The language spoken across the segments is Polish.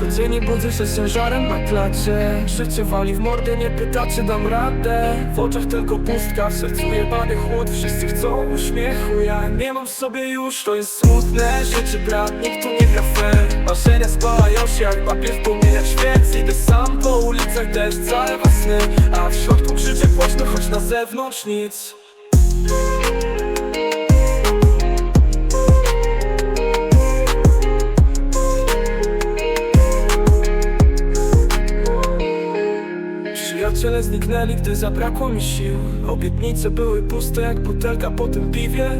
Codziennie budzę się z ciężarem na klacie. Życie wali w mordę, nie pyta czy dam radę. W oczach tylko pustka, w sercu jebany chłód. Wszyscy chcą uśmiechu, ja nie mam w sobie już. To jest smutne, życie brat, nikt tu nie gra fair. Marzenia spalają się jak papier w płomieniach świec. Idę sam po ulicach, deszcz zalewa sny A w środku krzyczę głośno, choć na zewnątrz nic Przyjaciele zniknęli, gdy zabrakło mi sił. Obietnice były puste jak butelka po tym piwie.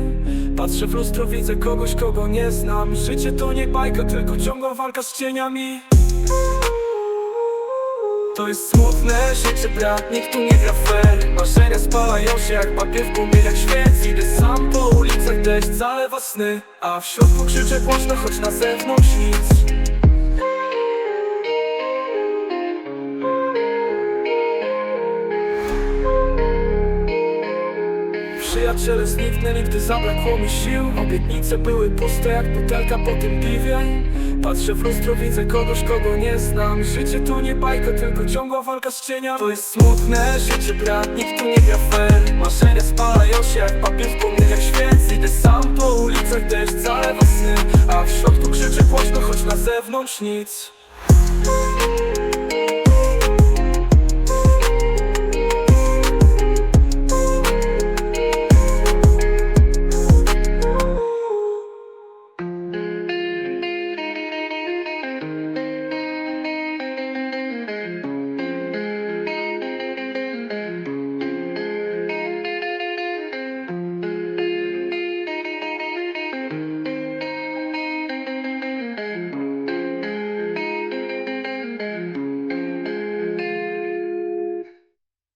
Patrzę w lustro, widzę kogoś, kogo nie znam. Życie to nie bajka, tylko ciągła walka z cieniami. To jest smutne życie, brat, nikt tu nie gra fair. Marzenia spalają się jak papier w płomieniach świec. Idę sam po ulicach, deszcz zalewa sny. A w środku krzyczę głośno, choć na zewnątrz nic Przyjaciele zniknęli, gdy zabrakło mi sił. Obietnice były puste jak butelka po tym piwie. Patrzę w lustro, widzę kogoś, kogo nie znam. Życie to nie bajka, tylko ciągła walka z cieniami To jest smutne życie, brat, nikt tu nie gra fair. Marzenia spalają się jak papier w płomieniach świec. Idę sam po ulicach, deszcz zalewa sny. A w środku krzyczę głośno, choć na zewnątrz nic